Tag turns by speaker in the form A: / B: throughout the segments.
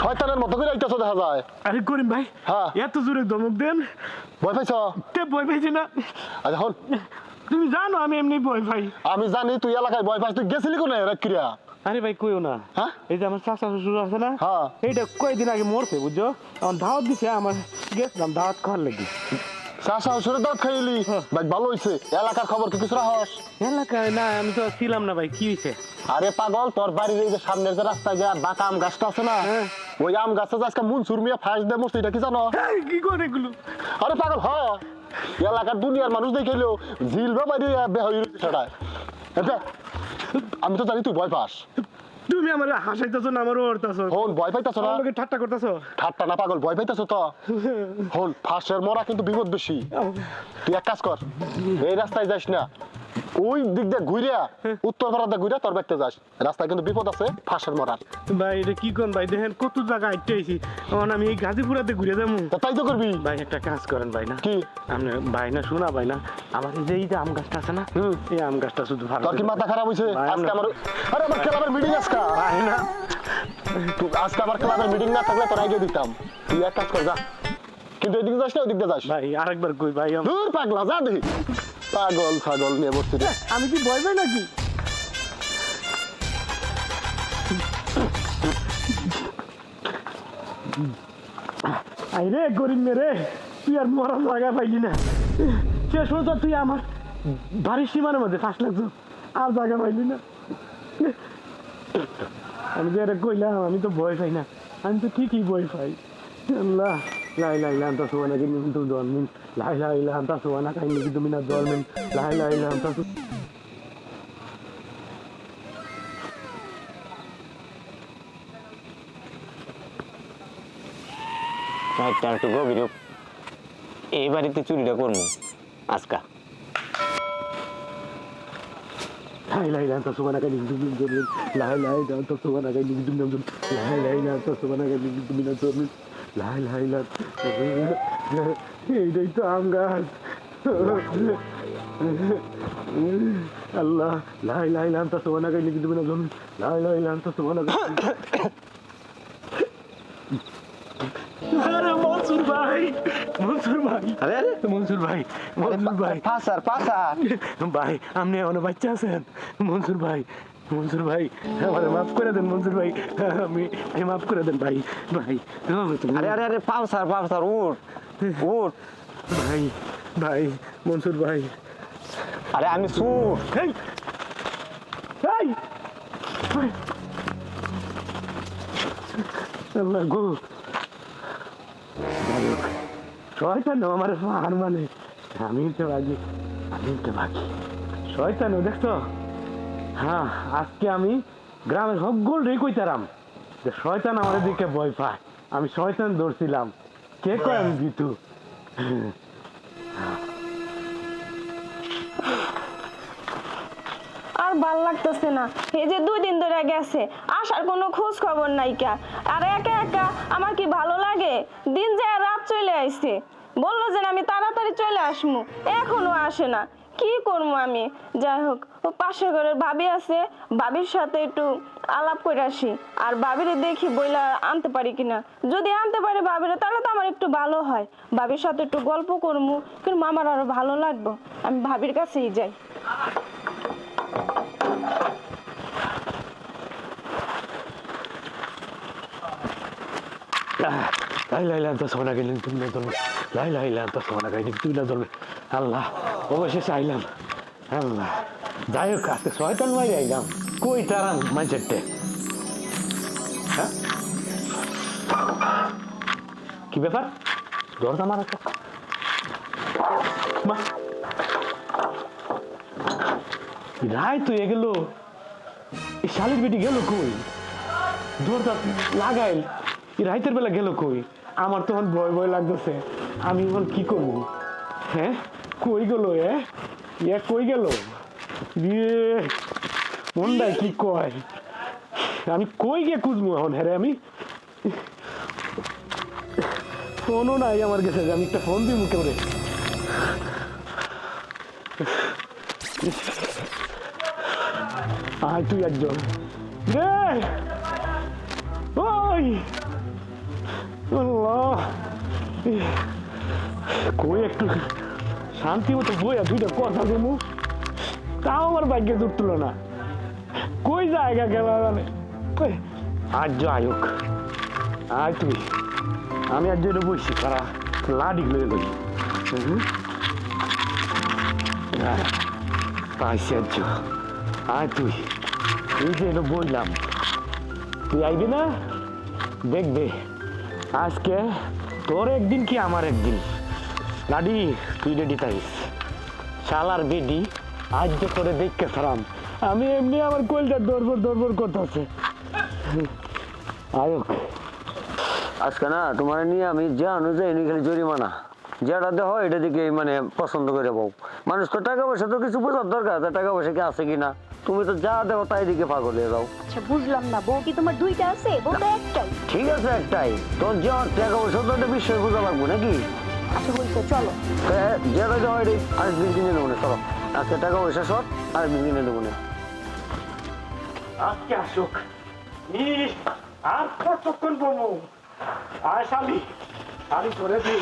A: শয়তানের মতো করে আইতেছো দেখা যায়।
B: আরে করিম ভাই
A: হ্যাঁ।
B: এত জোরে ধমক দেন।
A: ভয় পাইছ?
B: তে ভয় পাইছি না।
A: আচ্ছা হন
B: তুমি জানো আমি এমনি ভয় পাই।
A: আমি জানি তুই এলাকায় ভয় পাইছ তুই গেছিলি কোনে রাত ক্রিয়া
B: আরে ভাই কইও না।
A: হ্যাঁ?
B: এই যে আমার চাচা শ্বশুর আছে না
A: হ্যাঁ।
B: এইটা কয়দিন আগে মরছে বুঝছ? আমার দাওয়াত দিছে আমার গেছিলাম দাওয়াত খাওয়ার লাগি।
A: চাষা শ্বশুরের দাঁত খাইলি
B: হ্যাঁ।
A: ভাই ভালো হইছে। এলাকার খবর কি কিছু রাহস
B: এলাকায় না আমি তো ছিলাম না ভাই কি হয়েছে
A: আরে পাগল তোর বাড়ির এই যে সামনের যে রাস্তায় যে বাঁকা আম গাছটা আছে না
B: হ্যাঁ।
A: ওই আম গাছটা আজকে সুরমিয়া ফাঁস দে মরছে এটা কি জানো?
B: কি করে এগুলো?
A: আরে পাগল হ এলাকার দুনিয়ার মানুষ দেখাইলো ঝিল বা বাইরে বেহই সেটায়। আমি তো জানি তুই ভয় পাস।
B: তুমি আমারে হাসাইতেছো না আমারও ওরতাছো
A: হন ভয় পাইতাছো না?
B: আমাকে ঠাট্টা করতেছো?
A: ঠাট্টা না পাগল ভয় পাইতাছো তো? হন ফাঁসের মরা কিন্তু বিপদ বেশি। তুই এক কাজ কর এই রাস্তায় যাস না। ওই দিক দিয়ে ঘুরিয়া উত্তর ভারত ঘুরিয়া তোর বাড়িতে যাস। রাস্তায় কিন্তু বিপদ আছে ফাঁসের মরার।
B: ভাই এটা কি কোন ভাই? দেখেন কত জায়গা আইতে আইছি। এখন আমি এই গাজীপুরাতে ঘুরে যাব।
A: তাই তো করবি।
B: ভাই একটা কাজ করেন ভাই না?
A: কি?
B: আপনি ভাই না শোনা ভাই না আমার যে এই যে আম গাছটা আছে না এই আম গাছটা শুধু ভালো
A: তোর কি মাথা খারাপ হয়েছে আজকে
B: আমার
A: আরে আমার ক্লাবের মিটিং আজকে।
B: ভাই না।
A: আজকে আমার ক্লাবের মিটিং না থাকলে তোর আগে দিতাম। তুই এক কাজ কর যা। কিন্তু এদিকে যাস না ওদিক যাস।
B: ভাই আরেকবার কই ভাই
A: দূর পাগলা যা দেখি। পাগল ছাগল নিয়ে বসছি।
B: আমি কি পাই নাকি? আইরে গরিব মেরে তুই আর মরার জায়গা পাইলি না। শেষ হতো তুই আমার বাড়ির সীমানের মধ্যে ফাঁস লাগছো, আর জায়গা পাইলি না। আমি যে কইলাম, আমি তো ভয় পাই না। আমি তো ঠিকই ভয় পাই। আল্লাহ। লাই লাই লাই আন্তা সুবানা কিনি কিন্তু দলমিন লাই লাই লাই আন্তা সুবানা কাইনি কিন্তু মিনা দলমিন লাই লাই লাই আন্তা সু
C: একটা একটু গভীর হোক। এই বাড়িতে চুরিটা করব আজকা
B: লাই লাই লাই আন্তা সুবানা কাইনি কিন্তু মিনা দলমিন লাই লাই লাই আন্তা সুবানা কাইনি কিন্তু মিনা দলমিন লাই লাই লাই আন্তা সুবানা কাইনি কিন্তু মিনা দলমিন লাই লাই লাই এইটাই তো আম গাছ। আল্লাহ লাই লাই লাই আন্তা সুবানা কাইনি কিন্তু মিনা দলমিন লাই লাই সুবানা কাইনি আরে মনসুর ভাই মনসুর ভাই।
C: আরে আরে।
B: মনসুর ভাই মনসুর ভাই।
C: পাসার পাসার।
B: ভাই আপনি এখনও বাচ্চা আছেন? মনসুর ভাই মনসুর ভাই আমার মাফ করে দেন মনসুর ভাই। আমি আমি মাফ করে দেন ভাই ভাই
C: আরে আরে আরে পাসার পাসার উঠ উঠ।
B: ভাই ভাই মনসুর ভাই।
C: আরে আমি সুর
B: এই এই। আল্লাহ গো। শয়তান আমার হার মানে। আমি তো বাকি আমি তো বাকি শয়তান দেখছ? হ্যাঁ আজকে আমি গ্রামের সকল রে কইতারাম যে শয়তান আমার দিকে ভয় পায়। আমি শয়তান ধরছিলাম। কে কয় আমি বিতু
D: আর ভালো লাগতেছে না। এই যে দুই দিন ধরে গেছে, আসার কোনো খোঁজ খবর নাই কা। আর একা একা আমার কি ভালো লাগে? দিন যায় রাত চলে আইছে। বলল যে আমি তাড়াতাড়ি চলে আসমু। এখনও আসে না। কি করব আমি? যাই হোক ও পাশের ঘরের ভাবি আছে, ভাবির সাথে একটু আলাপ করে আসি। আর ভাবিরে দেখি বইলা আনতে পারি কিনা। যদি আনতে পারি ভাবিরে, তাহলে তো আমার একটু ভালো হয়। ভাবির সাথে একটু গল্প করব কিন্তু আমার আরও ভালো লাগবে। আমি ভাবির কাছেই যাই।
B: লাই লাই লাই সোনা না ধরবে। লাই লাই লাই তো সোনা গাইনি তুমি না ধরবে। আল্লাহ, অবশেষে আইলাম। আল্লাহ। যাই হোক, আজকে শয়তান মারি আইলাম। কই তারাম মাঝেরটে? হ্যাঁ? কি ব্যাপার? দরজা মারা মা। রায় তো এগেল এই শালির বেটি গেল কই? দরজা লাগাইল। রাইতের বেলা গেল কই? আমার তখন ভয় ভয় লাগতেছে। আমি এখন কি করব? হ্যাঁ? কই গেল এ কই গেল? মন্দায় কি কয়? আমি কই গিয়ে খুঁজবো এখন হ্যাঁ আমি? ফোনও নাই আমার কাছে আমি একটা ফোন দিব কেউ রে আয় তুই একজন। ওই! কই একটু শান্তি মতো বই বইয়া দুইটা কথা দেবো তাও আমার ভাগ্যে জুটলো না। কই জায়গা গেল মানে আজ হোক, আয় তুই আমি আজ জন্য বসছি তারা লাডি লয়ে লই পাইছি আজ আয় তুই। এই যে এটা বললাম, তুই আইবি না? দেখবে। আজকে তোর একদিন কি আমার একদিন? লাডি, তুই রেডি থাকিস শালার বেডি। আজ যে করে দেখতে সারাম আমি এমনি আমার কোলটা দরবর দরবর করতেছে। আয়ক।
C: আজকে না তোমার নিয়ে আমি যা অনুযায়ী খালি জরিমানা। যেটা দেহ এটা দিকে মানে পছন্দ করে বউ। মানুষ তো টাকা পয়সা তো কিছু বোঝার দরকার আছে টাকা পয়সা কি আছে কিনা? তুমি তো যা দেও তাই দিকে পাগল হয়ে যাও।
E: আচ্ছা বুঝলাম না বউ কি তোমার দুইটা আছে? বউ তো একটাই।
C: ঠিক আছে একটাই। তোর যা টাকা পয়সা তো একটা বিষয় বোঝা লাগবে নাকি?
E: আচ্ছা বলছো চলো।
C: তো যেটা দেওয়া এটাই। আরেকদিন কিনে দেবো না চলো। আজকে টাকা পয়সা সব দেবো না।
B: আজকে আসুক। আর কতক্ষণ বমু। আয় শালি শালি করে দি।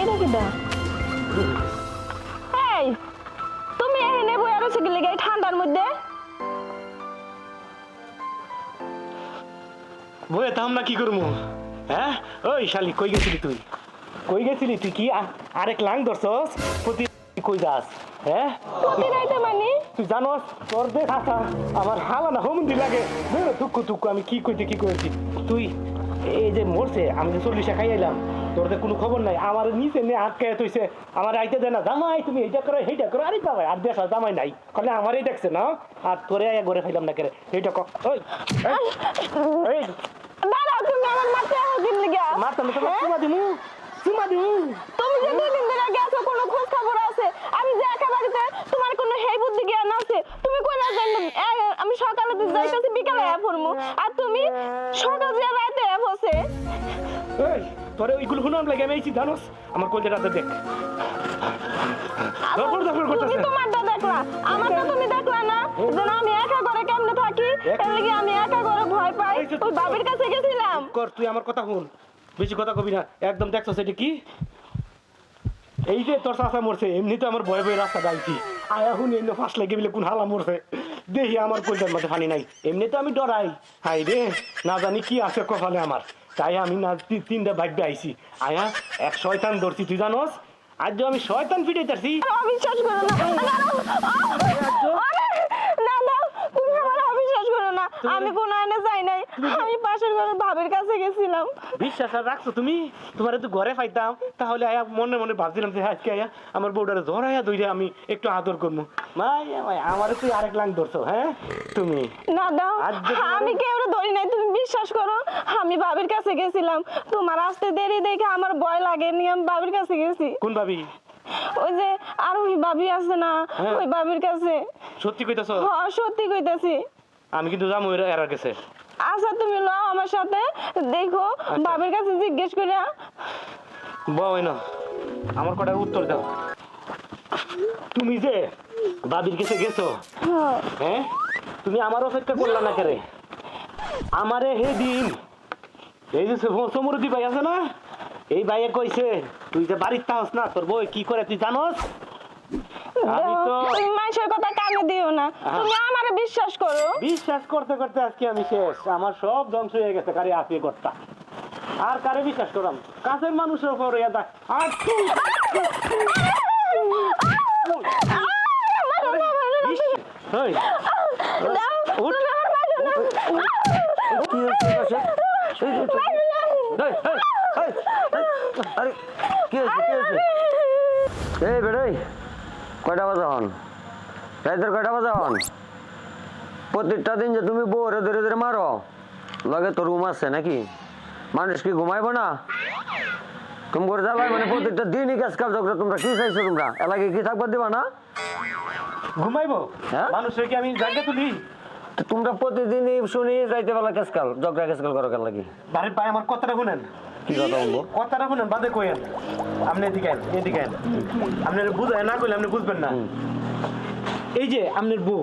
D: এটা কি দা এই তুমি এখানে বই আরও এই ঠান্ডার মধ্যে?
B: বয়ে তাম আমরা কি করব? হ্যাঁ? ওই শালি কই গেছিলি তুই? কই গেছিলি তুই? কি আরেক লাং ধরছস? প্রতি কই যাস? হ্যাঁ?
D: প্রতি রাইতে মানে।
B: তুই জানোস তোর দেখ আসা আমার হালা না হোমন্দি লাগে। দুঃখ দুঃখ আমি কি কইতে কি করেছি তুই এই যে মরছে আমি যে চল্লিশে খাই আইলাম তোর তো কোনো খবর নাই। আমার নিচে নে আটকায় তুইছে আমার আইতে দেয় না জামাই তুমি এইটা করো সেইটা করো। আরে জামাই আর দেশ জামাই নাই। কলে আমারই দেখছে না? আর তোরে আয়া ঘরে খাইলাম না কেরে? এইটা ক ওই এই, এই
D: দাঁড়াও তুমি আমার মারতে আছো কি লিগা
B: মারতাম তো চুমা দিমু চুমা দিমু
D: তুমি যে দুই দিন ধরে গেছো কোনো খোঁজ খবর আছে আমি যে একা বাড়িতে তোমার কোনো হেই বুদ্ধি জ্ঞান আছে তুমি কই না জানো আমি সকালে তো যাইতাছি বিকালে আয়া পড়মু আর তুমি সকাল দিয়ে রাতে আয়া বসে
B: এই তোরে ওইগুলো শুনাম লাগে আমি এইছি জানোস আমার কলজাটা দেখ দরপর দরপর
D: তুমি তোমারটা দেখলা আমারটা তুমি দেখলা না যেন আমি একা ঘরে কেমনে থাকি? লাগি আমি একা
B: যে
D: ওই বাবির কাছে গেছিলাম।
B: কর তুই আমার কথা শুন। বেশি কথা কবি না। একদম দেখছ সেটা কি? এই যে তোর চাষা মরছে এমনি তো আমার ভয়ে ভয়ে রাস্তা ডাইছি আয়া হুন এমনি ফাঁস লেগে বলে কোন হালা মরছে। দেখি আমার কলজার মধ্যে পানি নাই। এমনি তো আমি ডরাই। হাই রে না জানি কি আছে কপালে আমার। তাই আমি না তিনটা বাইক আইছি। আয়া এক শয়তান ধরছি তুই জানোস? আজ আমি শয়তান ফিটে তারছি
D: করো না। আরে, না দাও তুমি আমার অবিশ্বাস করো না আমি কোনো আইনে যাই নাই। আমি পাশের ঘরে ভাবের কাছে গেছিলাম।
B: বিশ্বাস আর রাখছো তুমি? তোমার তো ঘরে পাইতাম। তাহলে আয়া মনে মনে ভাবছিলাম যে আজকে আয়া আমার বউটারে জ্বর আয়া দইরে আমি একটু আদর করব মাই মাই আমার তুই আরেক লাং ধরছো হ্যাঁ? তুমি।
D: না দাও। আমি কেউ ধরি নাই তুমি বিশ্বাস করো? আমি ভাবির কাছে গেছিলাম। তোমার আসতে দেরি দেখে আমার ভয় লাগে নি আমি ভাবির কাছে গেছি।
B: কোন ভাবি?
D: ওই যে আর ওই ভাবি আছে না
B: হ্যাঁ।
D: ওই ভাবির কাছে।
B: সত্যি কইতাছো?
D: হ সত্যি কইতাছি।
B: আমি কিন্তু যাব এরা এরার কাছে।
D: আচ্ছা তুমি লও আমার সাথে। দেখো ভাবির কাছে জিজ্ঞেস করে
B: বউ না আমার কটা উত্তর দাও। তুমি যে ভাবির কাছে গেছো
D: হ্যাঁ।
B: হ্যাঁ? তুমি আমার অপেক্ষা করলা না কেরে? আমারে হে দিন এই যে সমুরদি ভাই আছে না? এই ভাইয়ে কইছে তুই যে বাড়ির তাহস না তোর বই কি করে তুই জানোস? আমি তো
D: মানুষের কথা কানে দিও না। তুমি আমারে বিশ্বাস করো।
B: বিশ্বাস করতে করতে আজকে আমি শেষ। আমার সব ধ্বংস হয়ে গেছে কারে আপনি কর্তা? আর কারে বিশ্বাস করাম? কাছের মানুষের উপর দা আর।
C: কি আরে কি হয়েছে এই বেড়াই। কয়টা বাজা হন? রাইতের কয়টা বাজা হন? প্রত্যেকটা দিন যে তুমি বউরে ধরে ধরে মারো লগে তো রুম আছে নাকি? মানুষ কি ঘুমাইবো না? তুমি করে জ্বালাই মানে প্রত্যেকটা দিনই কাজ কাজ করে তোমরা কি চাইছো তোমরা? এলাকায় কি থাকবার দিবা না?
B: ঘুমাইবো?
C: হ্যাঁ?
B: মানুষের কি আমি জায়গা তুলি?
C: তোমরা প্রতিদিনই শুনি রাইতে বেলা কেসকাল ঝগড়া কেসকাল করো কেন লাগি?
B: আরে ভাই আমার কথাটা শুনেন।
C: কি কথা বলব?
B: কথাটা শুনেন বাদে কইেন আপনি এদিকে আইন, এদিকে আইন। আপনার বুঝায় না কইলে আপনি বুঝবেন না। এই যে আপনার বউ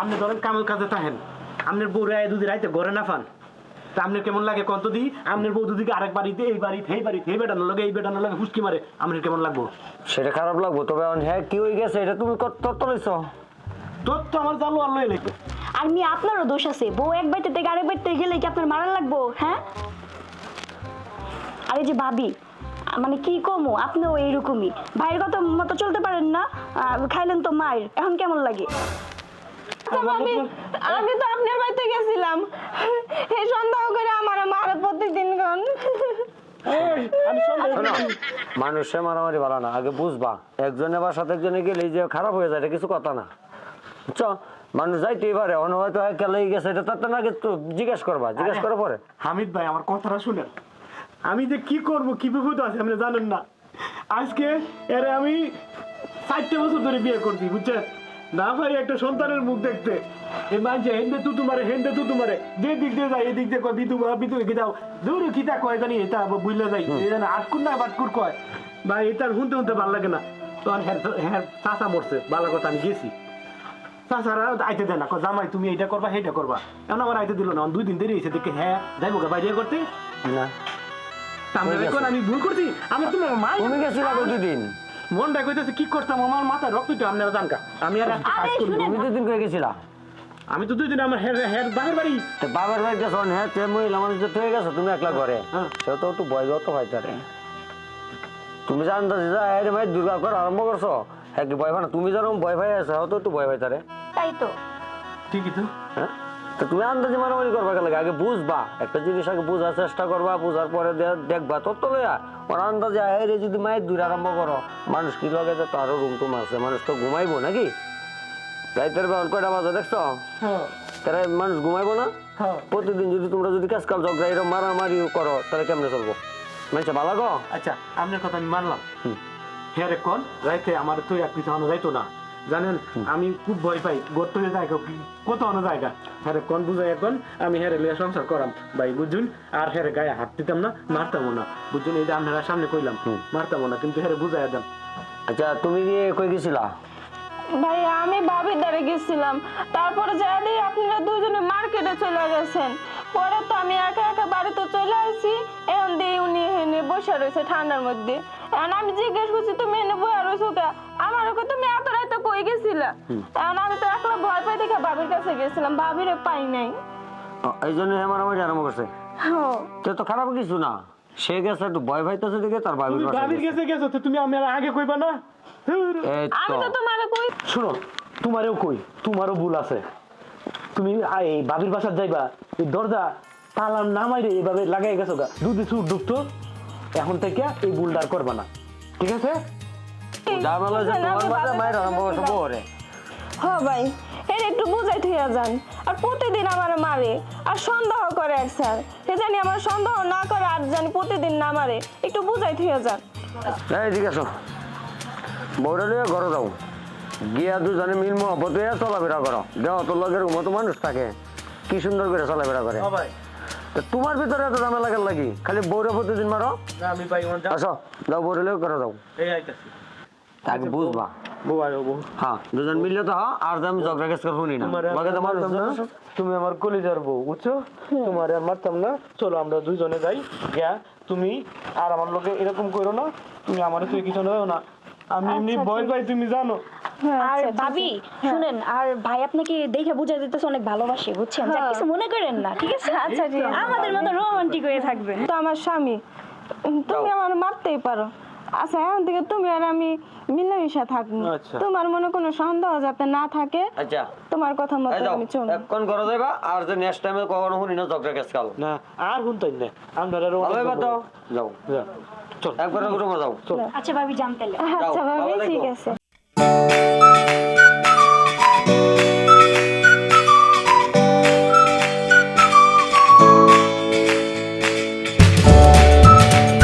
B: আপনি ধরেন কামের কাজে থাকেন। আপনার বউ রায় রাইতে ঘরে না তা আপনার কেমন লাগে কত দি? আপনার বউ দুদিকে আরেক বাড়িতে এই বাড়িতে এই বাড়িতে এই বেটানোর লাগে এই বেটানোর লাগে হুসকি মারে। আপনার কেমন লাগবো?
C: সেটা খারাপ লাগবো তবে হ্যাঁ কি হয়ে গেছে এটা তুমি লইছ?
B: তোর তো আমার জালো আর লাগবে
E: আর মি আপনারও দোষ আছে। বউ এক বাড়িতে থেকে আরেক বাড়িতে গেলে কি আপনার মারা লাগবো? হ্যাঁ? আর এই যে ভাবি মানে কি কমো আপনিও এইরকমই। ভাইয়ের কথা মতো চলতে পারেন না খাইলেন তো মায়ের। এখন কেমন লাগে?
D: আমি আমি তো আপনার বাড়িতে গেছিলাম। এই সন্দেহ করে আমার মারা প্রতিদিন গান
B: এই, আমি সন্দেহ
C: শোনো মানুষে মারামারি ভালো না। আগে বুঝবা একজনে বা সাথে একজনে গেলে যে খারাপ হয়ে যায় এটা কিছু কথা না। চ মানুষ যাইতেই পারে অন্য হয়তো গেছে এটা তার না জিজ্ঞেস করবা জিজ্ঞেস করার পরে।
B: হামিদ ভাই আমার কথাটা শুনেন। আমি যে কি করব কি বিপদ আছে আপনি জানেন না। আজকে এরে আমি ষাটটা বছর ধরে বিয়ে করছি বুঝছেন? না ভাই একটা সন্তানের মুখ দেখতে। এই মানছে হেন্দে তু তোমারে হেন্দে তু তোমারে যে দিক দিয়ে যায় এদিক দিয়ে কয় মা বিদু কি দাও দূর কয় জানি এটা বুঝলে যাই জানে আটকুর না বাটকুর কয়। ভাই এটা শুনতে শুনতে ভালো লাগে না। তখন হ্যাঁ হ্যাঁ চাষা মরছে ভালো কথা আমি গেছি। তাছাড়া আইতে দেয় না। জামাই তুমি এইটা করবা সেইটা করবা। এখন আমার আইতে দিল না। দুই দিন দেরি হয়েছে দেখে হ্যাঁ যাইবো গা বাইরে করতে।
C: না।
B: সামনে দেখুন
C: গেছে।
B: আমি ভুল করছি। আমি তোমার মা
C: তুমি গেছিলা দুদিন
B: মনটা কইতেছে কি করতাম? আমার মাথায় রক্ত তো আপনারা জানকা। আমি আর
C: দুদিন করে গেছিলা?
B: আমি তো দুই দিন আমার হের হের বাপের বাড়ি।
C: তো বাবার বাড়ি গেছো হ্যাঁ তে মহিলা মানুষ যে হয়ে গেছো তুমি একলা ঘরে?
B: হ্যাঁ।
C: তো একটু হয় তারে। তুমি জানতো যে ভাই দুর্গা কর আরম্ভ করছ? হ্যাঁ কি ভয় পায় না। তুমি যেরকম ভয় পাই আছো তো একটু ভয় পাই তারে।
E: তাই তো।
B: ঠিকই তো।
C: হ্যাঁ? তো তুমি আন্দাজে মারামারি করবা কেন? আগে বুঝবা একটা জিনিস আগে বুঝার চেষ্টা করবা বুঝার পরে দেখবা। তোর তো লইয়া ওর আন্দাজে আরে যদি মায়ের দূর আরম্ভ করো মানুষ কি লগে যে তারও রুম টুম আছে? মানুষ তো ঘুমাইবো নাকি? রাইতের বেলা কয়টা বাজে দেখছ?
B: হ্যাঁ।
C: তারা মানুষ ঘুমাইবো না?
B: হ্যাঁ।
C: প্রতিদিন যদি তোমরা যদি কাজ কাল ঝগড়া এরকম মারামারি করো তাহলে কেমনে চলবো? মানুষ ভালো গো
B: আচ্ছা আপনার কথা আমি মানলাম।
C: হুম।
B: হ্যাঁ রে কন রাইতে আমার তো এক পিছু আনো যাইতো না। জানেন আমি খুব ভয় পাই গর্ত হয়ে জায়গা কত অন্য জায়গা। হ্যাঁ কন বুঝাই এখন আমি হ্যাঁ লিয়ে সংসার করাম। ভাই বুঝুন আর হ্যাঁ গায়ে হাত দিতাম না মারতাম না। বুঝুন এই যে আপনারা সামনে কইলাম মারতাম না কিন্তু হ্যাঁ বুঝাই দেন।
C: আচ্ছা তুমি গিয়ে কই গেছিলা?
D: ভাই আমি বাবির দ্বারে গেছিলাম। তারপরে যা দিয়ে আপনারা দুজনে মার্কেটে চলে গেছেন। পরে তো আমি একা একা বাড়িতে চলে আসছি এখন দিয়ে উনি এনে বসে রয়েছে ঠান্ডার মধ্যে। এখন আমি জিজ্ঞেস করছি তুমি এনে বসে রয়েছো কে? আমার ওকে তুমি এত রাতে কই গেছিলা? এখন আমি তো একলা ভয় পাই দেখে বাবির কাছে গেছিলাম। বাবিরে পাই নাই।
C: এই জন্য হ্যাঁ মারামারি আরম্ভ করছে।
D: হ্যাঁ।
C: তো তো খারাপ কিছু না। সে গেছে একটু ভয় পাইতেছে দিকে তার ভাবির
B: কাছে
C: গেছে।
B: গেছে তুমি আমার আগে কইবা না?
D: আমি
C: তো
D: তো কই
B: শুনো তোমারও কই তোমারও ভুল আছে। তুমি এই বাবির বাসার যাইবা এই দরজা লাগাই গেছো গা। দুধে সুর ডুবতো এখন থেকে এই ভুলটা আর করবা না। ঠিক আছে?
C: যা বলো যে
D: বুঝলেন,
C: তোমার
D: আমি
C: মাঝে
D: বাবির
C: মায়ের
D: কাছে
C: আরম্ভ করছে
D: গেছিলাম।
C: বউরে
D: হ ভাই এর একটু বুঝাই যান। আর প্রতিদিন আমার মারে আর সন্দেহ করে এক স্যার। সে জানি আমার সন্দেহ না করে আর জানি প্রতিদিন না মারে। একটু বুঝাই থইয়া যান।
C: ঠিক আছে বউরে লিয়ে ঘরে যাও। গিয়া দুজনে মিল মহব্বত হইয়া চলাফেরা করো দেওয়া তোর লগের মতো মানুষ থাকে কি সুন্দর করে চলাফেরা করে তো তোমার ভিতরে এত ঝামেলা কেন লাগি? খালি বউরে প্রতিদিন মারো আসো যাও। বউরে লিয়ে ঘরে যাও।
B: এই আইতাছি
C: তাকে বুঝবা। হ্যাঁ দুজন মিললে তো আর আমি ঝগড়া কেস শুনি না। তো
B: তুমি আমার কলিজার বউ বুঝছ? তোমার আর মারতাম না? চলো আমরা দুইজনে যাই। গিয়া তুমি আর আমার লোকে এরকম করো না। তুমি আমার তুই কিছু না। আমি এমনি ভয় পাই তুমি জানো।
E: আর ভাবি শুনেন আর ভাই আপনাকে দেখে বুঝাই দিতেছে অনেক ভালোবাসে বুঝছেন? যা কিছু মনে করেন না ঠিক আছে?
D: আচ্ছা,
E: আমাদের মতো রোমান্টিক হয়ে থাকবেন।
D: তো আমার স্বামী তুমি আমার মারতেই পারো। আচ্ছা এখন থেকে তুমি আর আমি মিলেমিশে থাকব।
B: আচ্ছা।
D: তোমার মনে কোনো সন্দেহ যাতে না থাকে?
C: আচ্ছা।
D: তোমার কথা মতো আমি চলবো।
C: এখন ঘরে যাইবা আর যে নেক্সট টাইমে কখনো শুনি না ঝগড়া কেস কাল।
B: না আর শুনতাই না আমরা আর
C: ভালো হইবা যাও।
B: চল
C: একবার রুমে যাও।
E: আচ্ছা ভাবি জানতে
D: আচ্ছা ভাবি ঠিক আছে।